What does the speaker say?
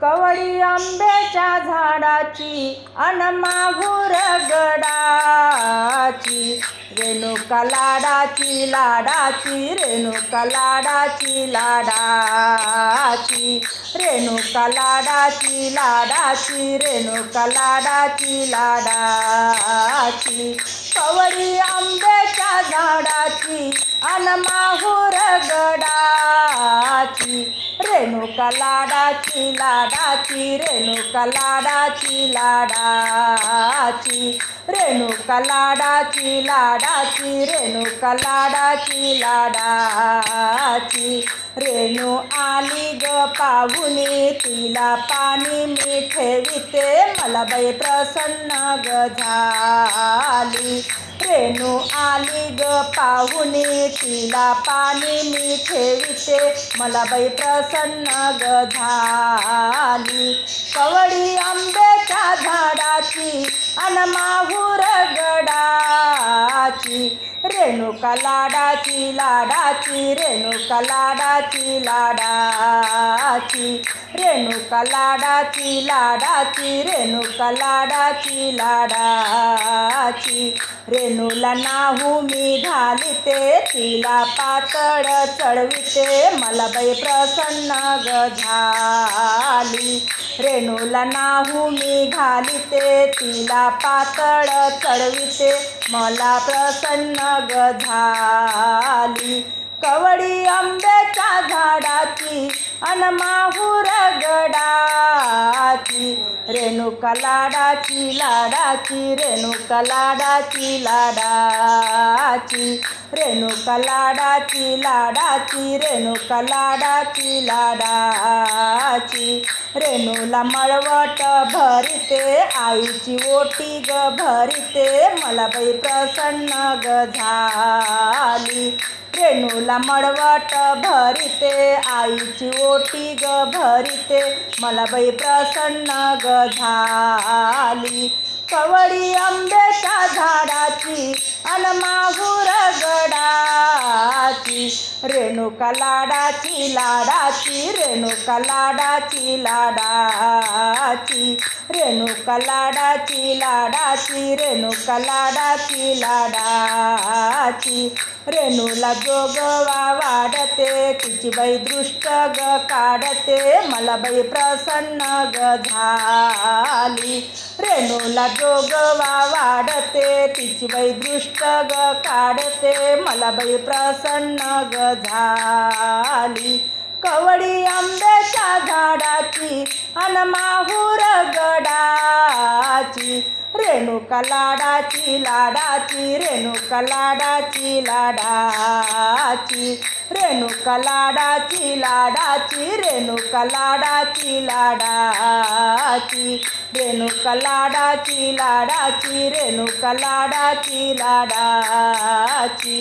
कवळी आंब्याच्या झाडाची अन माहूर गडाची. रेणुका लाडाची लाडाची रेणुका लाडाची लाडाची. रेणुका लाडाची लाडाची रेणुका लाडाची लाडाची. कवळी आंब्याच्या झाडाची अन माहूर गडाची. रेणुका लाडाची लाडाची रेणुका लाडाची लाडाची. रेणुका लाडाची लाडाची रेणुका लाडाची लाडाची. रेणू आली ग पाहुणी तिला पाणी मी ठेविते. मला बाई प्रसन्न ग झाली. रेणू आली ग पाहुणे तिला पाणी मी ठेविते. मला बाई प्रसन्न ग झाली. कवडी आंब्याच्या झाडाची अन माहूर लाडाची रेणुका लाडाची लाडाची रेणुका लाडाची लाडाची रेणुका लाडाची लाडाची रेणुका लाडाची लाडाची. रेणूला नाहू मी घालिते तिला पातळ चढविते मला बाई प्रसन्न ग झाली. रेणूला नाहू मी घालिते तिला पातळ चढविते. मला प्रसन्न ग झाली. कवडी आंब्याच्या झाडाची अनमाहूर गडाची. रेणुका लाडाची लाडाची रेणुका लाडाची लाडाची. रेणुका लाडाची लाडाची रेणुका लाडाची लाडाची. रेणूला मळवट भरिते आईची ओटी ग भरिते मला बाई प्रसन्न ग झाली. रेणूला मळवट भरिते आईची ओटी ग भरिते मला बाई प्रसन्न ग झाली. कवळी आंब्याच्या झाडाची अन माहूर गडाची रेणुका लाडाची लाडाची रेणुका लाडाची लाडाची. रेणुका लाडाची लाडाची रेणुका लाडाची लाडाची. रेणूला जोगवा वाढते. तिची बाई दृष्ट ग काढते. मला बाई प्रसन्न ग झाली. रेणूला जोगवा वाढते. तिची बाई दृष्ट ग काढते. मला बाई प्रसन्न ग झाली. कवडी आंब्याच्या झाडाची अन माहूर गडाची. रेणुका लाडाची लाडाची रेणुका लाडाची लाडाची. रेणुका लाडाची लाडाची रेणुका लाडाची लाडाची. रेणुका लाडाची लाडाची रेणुका लाडाची लाडाची.